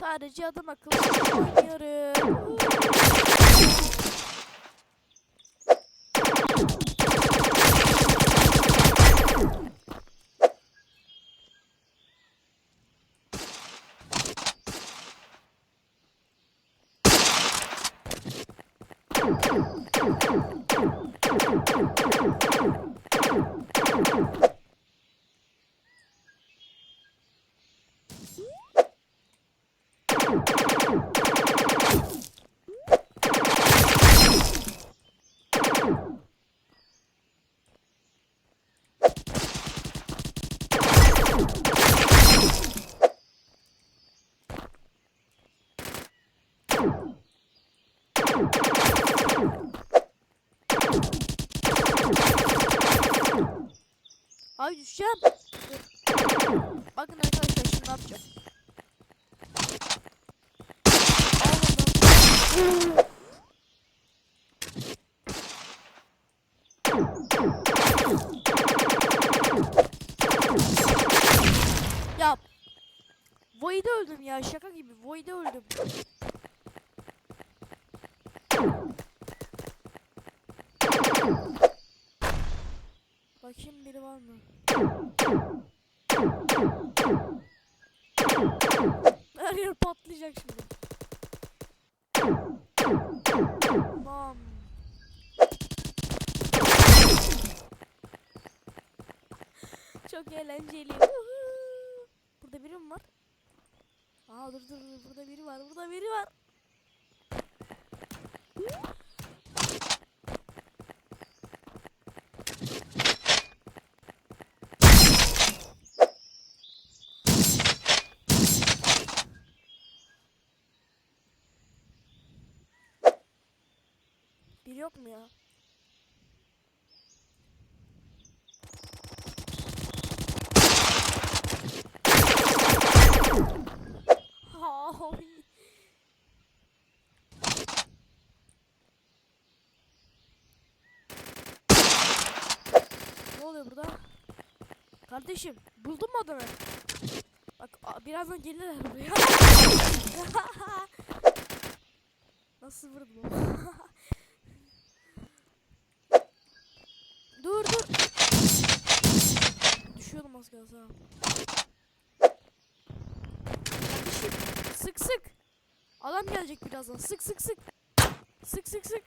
Sadece adam akıllı oynuyorum. Ay düşeceğim. Bakın arkadaşlar şimdi ne yapacağım. Ya Void'e öldüm ya şaka gibi Void'e öldüm. Bakayım biri var mı? Her yer patlayacak şimdi. Bam. Çok eğlenceli. Burada biri mi var? Aa dur dur dur burada biri var burada biri var. Biri yok mu ya? Ne oluyor burada? Kardeşim buldun mu adamı? Bak birazdan gelirler buraya. Nasıl vurdum? dur dur. Düşüyordum az kalsın ha. Sık sık. Adam gelecek birazdan. Sık sık sık. Sık sık sık.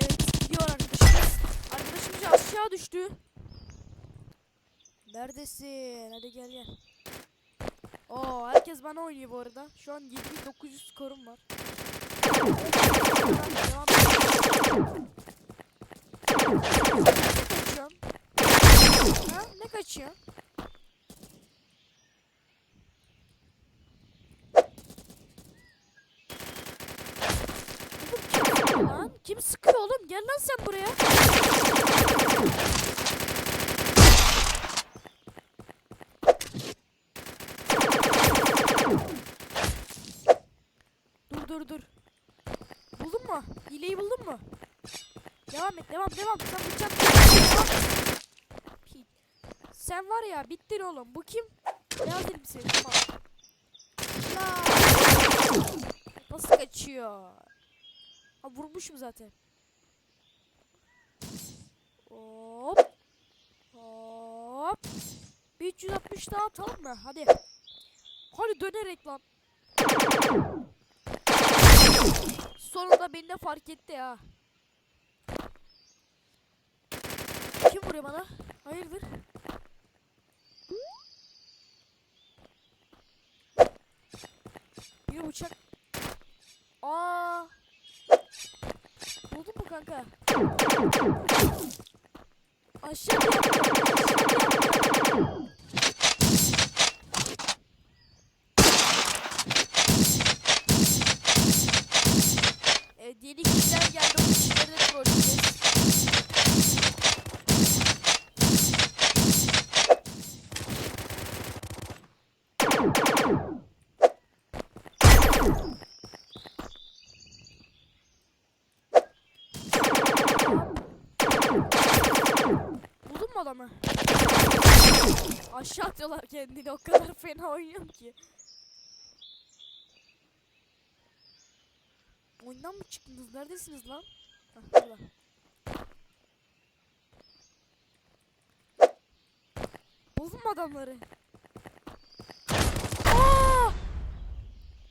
Evet gidiyor arkadaşımız. Arkadaşımız aşağı düştü. Neredesin? Hadi gel gel. Oo herkes bana oynuyor bu arada. Şu an 7900 skorum var. Ha? Ne sıkıyor lan? Kim sıkıyor oğlum? Gel lan sen buraya. Dur dur. Buldun mu? Hileyi buldun mu? Devam et devam devam. Sen bıçak. Sen var ya bittin oğlum. Bu kim? Beyaz elbiseli falan. Ya. Nasıl kaçıyor? Ha vurmuşum zaten. Hop. Hop. Bir 360 daha atalım mı? Hadi. Hadi dönerek lan. Sonunda beni de fark etti ya. Kim vuruyor bana? Hayırdır? Bir uçak. Aa. Buldun mu kanka? Aşağı bir yaptım. Evet, yeni kişiler geldi. O kişileri de trolleyeceğiz. adamı. Aşağı atıyorlar kendini o kadar fena oynuyorum ki. Oyundan mı çıktınız? Neredesiniz lan? Hah, burada. Buldun mu adamları? Aa!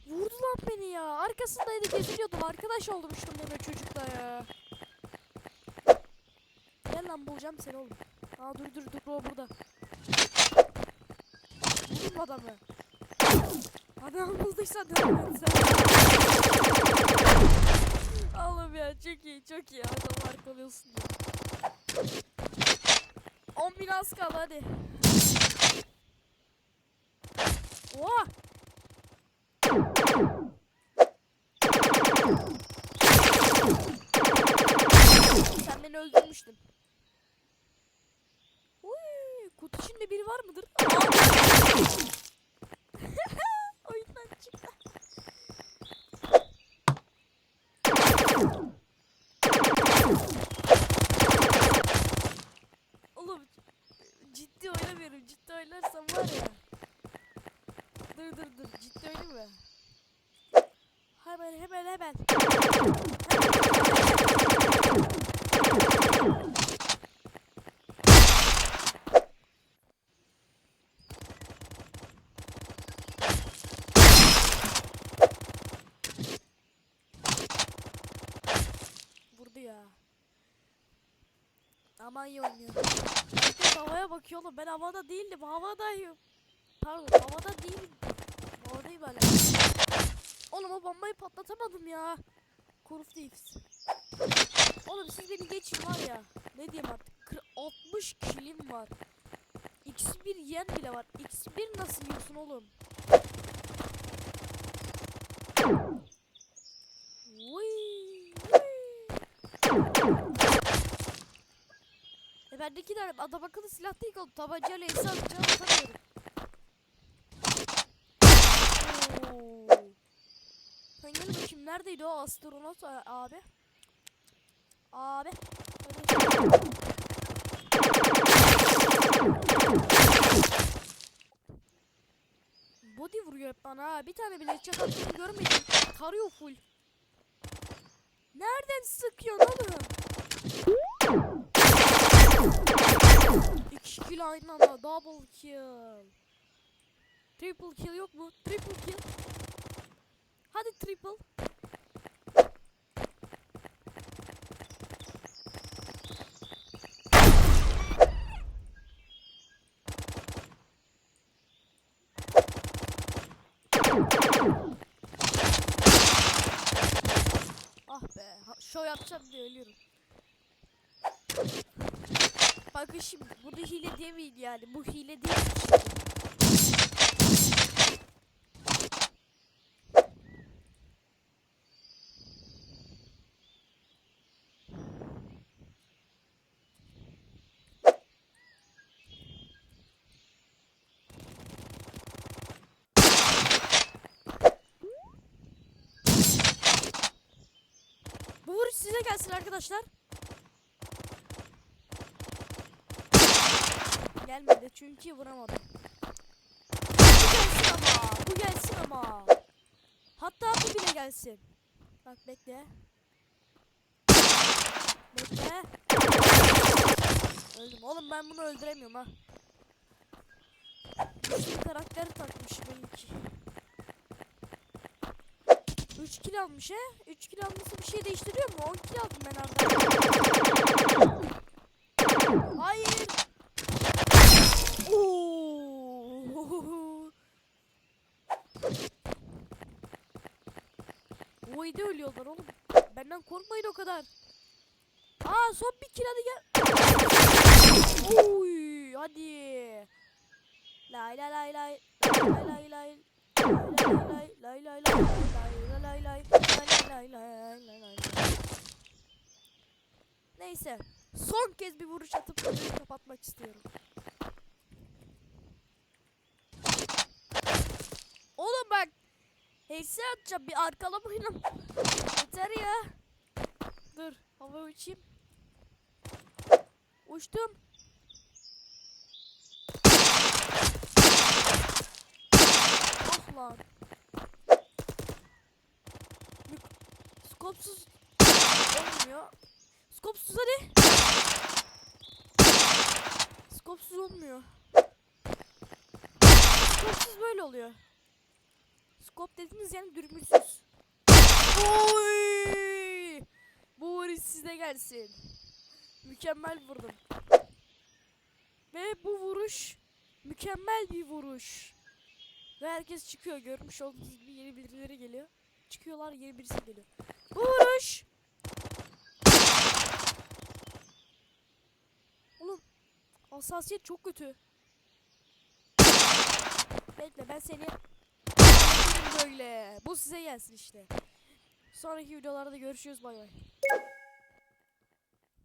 Vurdu lan beni ya. Arkasındaydı geziniyordum. Arkadaş olmuştum o çocukla ya. Gel lan bulacağım seni oğlum. Aa dur dur dur o burada. Buldun mu adamı? Adam bulduysa sen. Oğlum ya çok iyi çok iyi. Adam arkalıyorsun ya. 10 bin az kaldı hadi. Oha! Sen beni öldürmüştün. Uy, kutu içinde biri var mıdır? Aa! Oyundan çıktı. Oğlum ciddi oynamıyorum. Ciddi oynarsam var ya. Dur dur dur. Ciddi oynayayım mı? Hemen hemen hemen. Vurdu ya. Aman iyi oynuyor. Herkes havaya bakıyor oğlum. Ben havada değildim. Havadayım. Pardon havada değilim. Havadayım hala. Oğlum o bombayı patlatamadım ya. Kuruf Thieves. Oğlum siz beni geçin var ya. Ne diyeyim artık. Kır- 60 kilim var. X1 yen bile var. X1 nasıl yiyorsun oğlum? Bendeki de adam akıllı silah değil oğlum. Tabancayla insan atacağım atamıyorum. Sen gel bakayım neredeydi o astronot abi? Abi. Body vuruyor hep bana. Bir tane bile attığını görmedim. Tarıyor full. Nereden sıkıyorsun oğlum? İki kill aynı anda. Double kill. Triple kill yok mu? Triple kill. Hadi triple. Ah be. Show yapacağım diye ölüyorum. Bakın şimdi bunu hile demeyin yani. Bu hile değil. Bu vuruş size gelsin arkadaşlar. Gelmedi çünkü vuramadım. Bu gelsin ama. Bu gelsin ama. Hatta bu bile gelsin. Bak bekle. Bekle. Öldüm. Oğlum ben bunu öldüremiyorum ha. Güçlü karakteri takmış benimki. 3 kill almış he. 3 kill alması bir şey değiştiriyor mu? 10 kill aldım ben Arda. Oo. Oyda ölüyorlar oğlum. Benden korkmayın o kadar. Aa son bir kill hadi gel. Oy hadi. Lay lay lay lay. Lay lay lay. Lay lay lay lay lay lay lay lay lay lay lay lay lay. Neyse. Son kez bir vuruş atıp kapatmak istiyorum. Hepsi atacağım bir arkalamayın. Yeter ya. Dur hava uçayım. Uçtum. Ah lan. Skopsuz olmuyor. Skopsuz hadi. Skopsuz olmuyor. Skopsuz böyle oluyor. Skop dediğiniz yani dürbünsüz. Oy! Bu vuruş size gelsin. Mükemmel vurdum. Ve bu vuruş mükemmel bir vuruş. Ve herkes çıkıyor. Görmüş olduğunuz gibi yeni birileri geliyor. Çıkıyorlar yeni birisi geliyor. Bu vuruş. Oğlum hassasiyet çok kötü. Bekle ben seni böyle. Bu size gelsin işte. Sonraki videolarda görüşürüz bay bay.